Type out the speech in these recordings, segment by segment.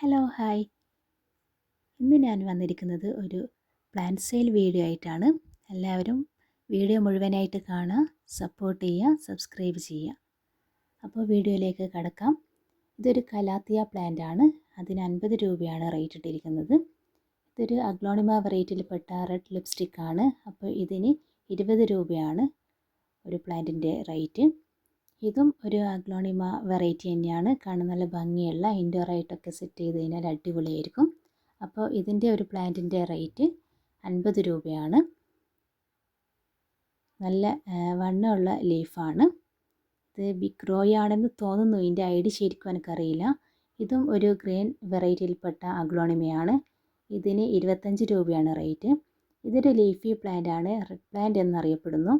Hello hi ഇന്ന് ഞാൻ വന്നിരിക്കുന്നത് ഒരു പ്ലാന്റ് സെയിൽ വീഡിയോ ആയിട്ടാണ്. എല്ലാവരും വീഡിയോ മുഴുവനായിട്ട് കാണുക സപ്പോർട്ട് ചെയ്യുക സബ്സ്ക്രൈബ് ചെയ്യുക. അപ്പോൾ വീഡിയോയിലേക്ക് കടക്കാം. ഇതൊരു കലാത്തിയ പ്ലാന്റ് ആണ്. അതിന് അൻപത് രൂപയാണ് റേറ്റ് ഇട്ടിരിക്കുന്നത്. ഇതൊരു അഗ്ലോണിമ വെറൈറ്റിയിൽപ്പെട്ട റെഡ് ലിപ്സ്റ്റിക് ആണ്. അപ്പോൾ ഇതിന് ഇരുപത് രൂപയാണ് ഒരു പ്ലാന്റിന്റെ റേറ്റ് ഇതും ഒരു അഗ്ലോണിമ വെറൈറ്റി തന്നെയാണ്. കാണാൻ നല്ല ഭംഗിയുള്ള ഇൻഡോർ ആയിട്ടൊക്കെ സെറ്റ് ചെയ്ത് കഴിഞ്ഞാൽ അടിപൊളിയായിരിക്കും. അപ്പോൾ ഇതിന്റെ ഒരു പ്ലാന്റിന്റെ റേറ്റ് അൻപത് രൂപയാണ്. നല്ല വണ്ണമുള്ള ലീഫാണ്. ഇത് ബിഗ് റോയ് ആണെന്ന് തോന്നുന്നു. ഇതിന്റെ ഐഡി ശരിക്കും എനിക്കറിയില്ല. ഇതും ഒരു ഗ്രീൻ വെറൈറ്റിയിൽപ്പെട്ട അഗ്ലോണിമയാണ്. ഇതിന് ഇരുപത്തഞ്ച് രൂപയാണ് റേറ്റ്. ഇതൊരു ലീഫി പ്ലാന്റ് ആണ് റെഡ് പ്ലാന്റ് എന്നറിയപ്പെടുന്നു.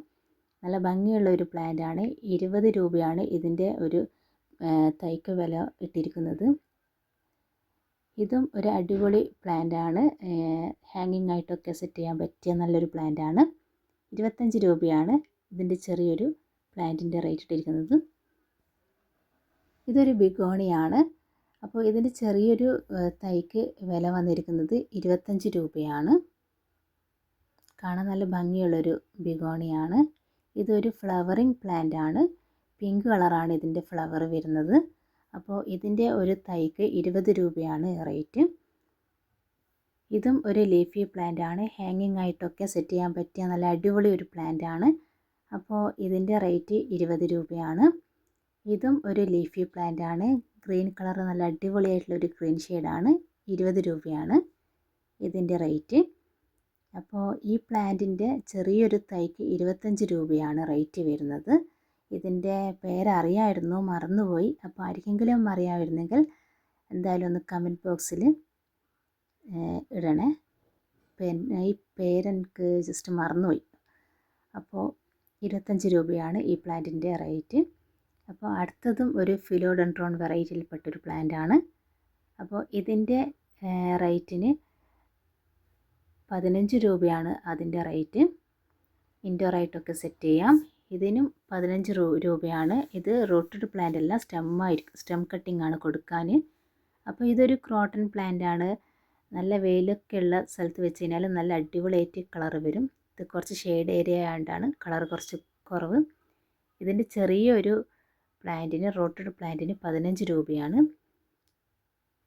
നല്ല ഭംഗിയുള്ള ഒരു പ്ലാന്റ് ആണ് ഇരുപത് രൂപയാണ് ഇതിന്റെ ഒരു തൈക്ക് വില ഇട്ടിരിക്കുന്നത്. ഇതും ഒരു അടിപൊളി പ്ലാന്റ് ആണ് ഹാങ്ങിങ് ആയിട്ടൊക്കെ സെറ്റ് ചെയ്യാൻ പറ്റിയ നല്ലൊരു പ്ലാന്റ് ആണ് ഇരുപത്തഞ്ച് രൂപയാണ് ഇതിന്റെ ചെറിയൊരു പ്ലാന്റിന്റെ റേറ്റ് ഇട്ടിരിക്കുന്നത്. ഇതൊരു ബിഗോണിയാണ്. അപ്പോൾ ഇതിന്റെ ചെറിയൊരു തൈക്ക് വില വന്നിരിക്കുന്നത് ഇരുപത്തഞ്ച് രൂപയാണ്. കാണാൻ നല്ല ഭംഗിയുള്ളൊരു ബിഗോണിയാണ്. ഇതൊരു ഫ്ലവറിങ് പ്ലാന്റ് ആണ്. പിങ്ക് കളറാണ് ഇതിന്റെ ഫ്ലവർ വരുന്നത്. അപ്പോൾ ഇതിന്റെ ഒരു തൈക്ക് ഇരുപത് രൂപയാണ് റേറ്റ്. ഇതും ഒരു ലീഫി പ്ലാന്റ് ആണ്. ഹാങ്ങിങ് ആയിട്ടൊക്കെ സെറ്റ് ചെയ്യാൻ പറ്റിയ നല്ല അടിപൊളി ഒരു പ്ലാന്റ് ആണ്. അപ്പോൾ ഇതിന്റെ റേറ്റ് ഇരുപത് രൂപയാണ്. ഇതും ഒരു ലീഫി പ്ലാന്റ് ആണ്. ഗ്രീൻ കളർ നല്ല അടിപൊളിയായിട്ടുള്ള ഒരു ഗ്രീൻ ഷെയ്ഡാണ് ഇരുപത് രൂപയാണ് ഇതിന്റെ റേറ്റ്. അപ്പോൾ ഈ പ്ലാന്റിന്റെ ചെറിയൊരു തൈക്ക് ഇരുപത്തഞ്ച് രൂപയാണ് റേറ്റ് വരുന്നത്. ഇതിന്റെ പേരറിയായിരുന്നു മറന്നുപോയി. അപ്പോൾ ആർക്കെങ്കിലും അറിയാമായിരുന്നെങ്കിൽ എന്തായാലും ഒന്ന് കമന്റ് ബോക്സിൽ ഇടണേ. പിന്നെ ഈ പേരെനിക്ക് ജസ്റ്റ് മറന്നുപോയി. അപ്പോൾ ഇരുപത്തഞ്ച് രൂപയാണ് ഈ പ്ലാന്റിന്റെ റേറ്റ്. അപ്പോൾ അടുത്തതും ഒരു ഫിലോഡൻട്രോൺ വെറൈറ്റിയിൽപ്പെട്ടൊരു പ്ലാന്റാണ്. അപ്പോൾ ഇതിന്റെ റേറ്റിന് പതിനഞ്ച് രൂപയാണ് അതിന്റെ റേറ്റ്. ഇൻഡോർ ആയിട്ടൊക്കെ സെറ്റ് ചെയ്യാം. ഇതിനും പതിനഞ്ച് രൂപയാണ്. ഇത് റോട്ടഡ് പ്ലാന്റ് അല്ല സ്റ്റെമ്മായിരിക്കും സ്റ്റെം കട്ടിംഗ് ആണ് കൊടുക്കാൻ. അപ്പോൾ ഇതൊരു ക്രോട്ടൺ പ്ലാന്റ് ആണ്. നല്ല വെയിലൊക്കെ ഉള്ള സ്ഥലത്ത് വെച്ച് കഴിഞ്ഞാൽ നല്ല അടിപൊളിയായിട്ട് കളർ വരും. ഇത് കുറച്ച് ഷെയ്ഡ് ഏരിയ ആയതുകൊണ്ടാണ് കളർ കുറച്ച് കുറവ്. ഇതിന്റെ ചെറിയൊരു പ്ലാന്റിന് റോട്ടഡ് പ്ലാന്റിന് പതിനഞ്ച് രൂപയാണ്.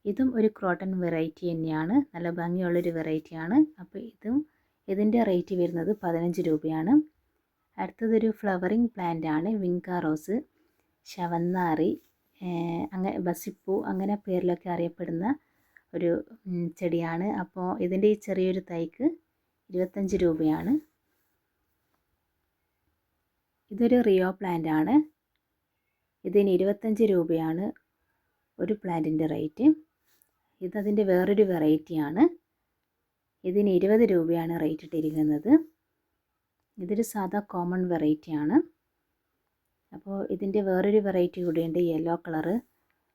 ഇതും ഒരു ക്രോട്ടൺ വെറൈറ്റി തന്നെയാണ്. നല്ല ഭംഗിയുള്ളൊരു വെറൈറ്റിയാണ്. അപ്പോൾ ഇതും ഇതിന്റെ റേറ്റ് വരുന്നത് പതിനഞ്ച് രൂപയാണ്. അടുത്തതൊരു ഫ്ലവറിങ് പ്ലാന്റ് ആണ് വിങ്ക റോസ്. ശവന്നാറി അങ്ങനെ ബസിപ്പൂ അങ്ങനെ പേരിലൊക്കെ അറിയപ്പെടുന്ന ഒരു ചെടിയാണ്. അപ്പോൾ ഇതിന്റെ ഈ ചെറിയൊരു തൈക്ക് ഇരുപത്തഞ്ച് രൂപയാണ്. ഇതൊരു റിയോ പ്ലാന്റ് ആണ്. ഇതിന് ഇരുപത്തഞ്ച് രൂപയാണ് ഒരു പ്ലാന്റിന്റെ റേറ്റ്. ഇതതിന്റെ വേറൊരു വെറൈറ്റിയാണ്. ഇതിന് ഇരുപത് രൂപയാണ് റേറ്റ് ഇട്ടിരിക്കുന്നത്. ഇതൊരു സാധാ കോമൺ വെറൈറ്റിയാണ്. അപ്പോൾ ഇതിന്റെ വേറൊരു വെറൈറ്റി കൂടിയുണ്ട് യെല്ലോ കളറ്.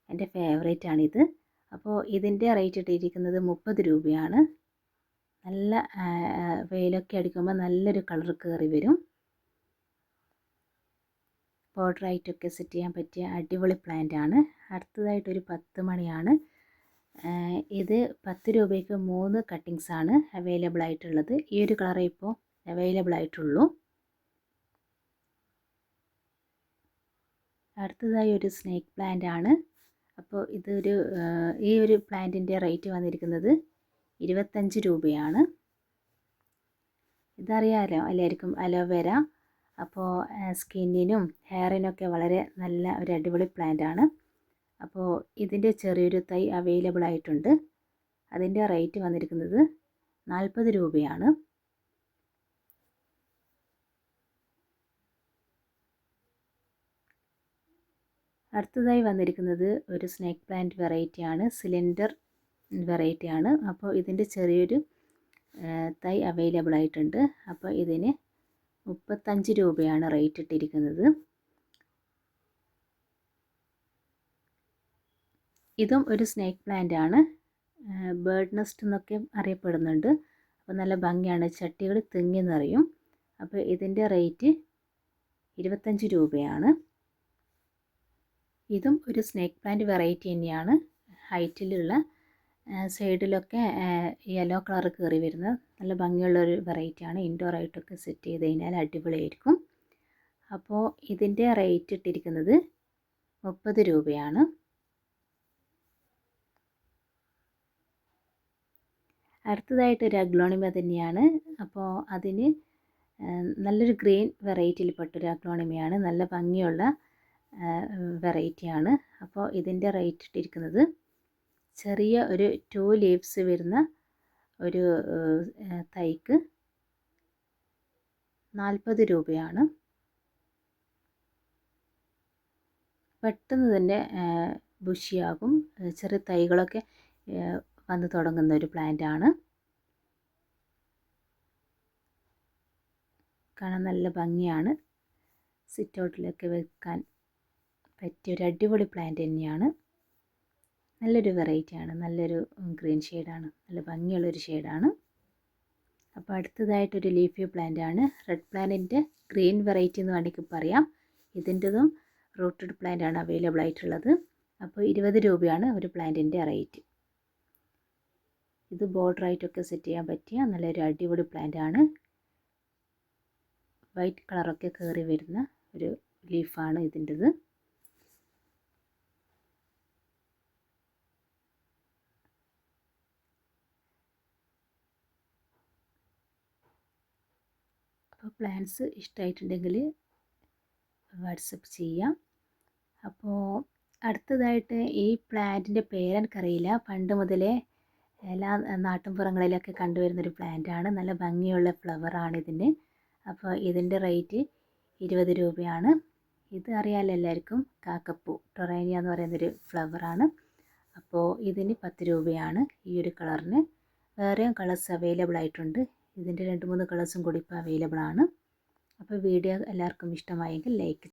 എന്റെ ഫേവറേറ്റ് ആണിത് അപ്പോൾ ഇതിന്റെ റേറ്റ് ഇട്ടിരിക്കുന്നത് മുപ്പത് രൂപയാണ്. നല്ല വെയിലൊക്കെ അടിക്കുമ്പോൾ നല്ലൊരു കളർ കയറി വരും. ബോർഡറായിട്ടൊക്കെ സെറ്റ് ചെയ്യാൻ പറ്റിയ അടിപൊളി പ്ലാന്റ് ആണ് അടുത്തതായിട്ടൊരു പത്ത് മണിയാണ്. ഇത് പത്ത് രൂപയ്ക്ക് മൂന്ന് കട്ടിങ്സ് ആണ് അവൈലബിൾ ആയിട്ടുള്ളത്. ഈ ഒരു കളർ ഇപ്പോൾ അവൈലബിൾ ആയിട്ടുള്ളൂ. അടുത്തതായി ഒരു സ്നേക്ക് പ്ലാന്റ് ആണ്. അപ്പോൾ ഇതൊരു ഈ ഒരു പ്ലാന്റിന്റെ റേറ്റ് വന്നിരിക്കുന്നത് ഇരുപത്തഞ്ച് രൂപയാണ്. ഇതറിയാമല്ലോ എല്ലാവർക്കും അലോവേര. അപ്പോൾ സ്കിന്നിനും ഹെയറിനൊക്കെ വളരെ നല്ല ഒരു അടിപൊളി പ്ലാന്റ് ആണ്. അപ്പോൾ ഇതിന്റെ ചെറിയൊരു തൈ അവൈലബിൾ ആയിട്ടുണ്ട്. അതിന്റെ റേറ്റ് വന്നിരിക്കുന്നത് നാൽപ്പത് രൂപയാണ്. അടുത്തതായി വന്നിരിക്കുന്നത് ഒരു സ്നേക്ക് പ്ലാന്റ് വെറൈറ്റിയാണ് സിലിണ്ടർ വെറൈറ്റിയാണ് അപ്പോൾ ഇതിന്റെ ചെറിയൊരു തൈ അവൈലബിൾ ആയിട്ടുണ്ട്. അപ്പോൾ ഇതിന് മുപ്പത്തഞ്ച് രൂപയാണ് റേറ്റ് ഇട്ടിരിക്കുന്നത്. ഇതും ഒരു സ്നേക്ക് പ്ലാന്റ് ആണ്. ബേർഡ് നെസ്റ്റ് എന്നൊക്കെ അറിയപ്പെടുന്നുണ്ട്. അപ്പോൾ നല്ല ഭംഗിയാണ്. ചട്ടികൾ തിങ്ങി നിറയും. അപ്പോൾ ഇതിന്റെ റേറ്റ് ഇരുപത്തഞ്ച് രൂപയാണ്. ഇതും ഒരു സ്നേക്ക് പ്ലാന്റ് വെറൈറ്റി തന്നെയാണ്. ഹൈറ്റിലുള്ള സൈഡിലൊക്കെ യെല്ലോ കളർ കയറി വരുന്നത് നല്ല ഭംഗിയുള്ളൊരു വെറൈറ്റിയാണ് ഇൻഡോർ ആയിട്ടൊക്കെ സെറ്റ് ചെയ്ത് കഴിഞ്ഞാൽ അടിപൊളിയായിരിക്കും. അപ്പോൾ ഇതിന്റെ റേറ്റ് ഇട്ടിരിക്കുന്നത് മുപ്പത് രൂപയാണ്. അടുത്തതായിട്ട് ഒരു അഗ്ലോണിമ തന്നെയാണ്. അപ്പോൾ അതിന് നല്ലൊരു ഗ്രീൻ വെറൈറ്റിയിൽപ്പെട്ട ഒരു അഗ്ലോണിമയാണ്. നല്ല ഭംഗിയുള്ള വെറൈറ്റിയാണ്. അപ്പോൾ ഇതിന്റെ റേറ്റ് ഇട്ടിരിക്കുന്നത് ചെറിയ ഒരു ടു ലീവ്സ് വരുന്ന ഒരു തൈക്ക് നാൽപ്പത് രൂപയാണ്. പെട്ടെന്ന് തന്നെ ബുഷിയാകും. ചെറിയ തൈകളൊക്കെ വന്ന് തുടങ്ങുന്ന ഒരു പ്ലാന്റ് ആണ്. കാണാൻ നല്ല ഭംഗിയാണ്. സിറ്റ് ഔട്ടിലൊക്കെ വെക്കാൻ പറ്റിയ ഒരു അടിപൊളി പ്ലാന്റ് തന്നെയാണ്. നല്ലൊരു വെറൈറ്റിയാണ് നല്ലൊരു ഗ്രീൻ ഷെയ്ഡാണ് നല്ല ഭംഗിയുള്ളൊരു ഷെയ്ഡാണ് അപ്പോൾ അടുത്തതായിട്ടൊരു ലീഫി പ്ലാന്റ് ആണ്. റെഡ് പ്ലാന്റിന്റെ ഗ്രീൻ വെറൈറ്റി എന്ന് വേണമെങ്കിൽ പറയാം. ഇതിന്റെതും റൂട്ടഡ് പ്ലാന്റ് ആണ് അവൈലബിൾ ആയിട്ടുള്ളത്. അപ്പോൾ ഇരുപത് രൂപയാണ് ഒരു പ്ലാന്റിന്റെ റേറ്റ് ഇത് ബോർഡറായിട്ടൊക്കെ സെറ്റ് ചെയ്യാൻ പറ്റിയ നല്ലൊരു അടിപൊളി പ്ലാന്റ് ആണ്. വൈറ്റ് കളറൊക്കെ കയറി വരുന്ന ഒരു ലീഫാണ് ഇതിന്റെത്. അപ്പോൾ പ്ലാന്റ്സ് ഇഷ്ടമായിട്ടുണ്ടെങ്കിൽ വാട്സപ്പ് ചെയ്യാം. അപ്പോൾ അടുത്തതായിട്ട് ഈ പ്ലാന്റിന്റെ പേരെനിക്കറിയില്ല. പണ്ട് മുതലേ എല്ലാ നാട്ടിൻപുറങ്ങളിലൊക്കെ കണ്ടുവരുന്നൊരു ആണ് നല്ല ഭംഗിയുള്ള ഫ്ലവറാണ് ഇതിന്. അപ്പോൾ ഇതിന്റെ റേറ്റ് ഇരുപത് രൂപയാണ്. ഇത് അറിയാമല്ലോ എല്ലാവർക്കും. കാക്കപ്പൂ ടൊറേനിയ എന്ന് പറയുന്നൊരു ഫ്ലവറാണ്. അപ്പോൾ ഇതിന് പത്ത് രൂപയാണ് ഈ ഒരു കളറിന്. വേറെയും കളേഴ്സ് അവൈലബിൾ ആയിട്ടുണ്ട്. ഇതിന്റെ രണ്ട് മൂന്ന് കളേഴ്സും കൂടി ഇപ്പോൾ അവൈലബിൾ ആണ്. അപ്പോൾ വീഡിയോ എല്ലാവർക്കും ഇഷ്ടമായെങ്കിൽ ലൈക്ക്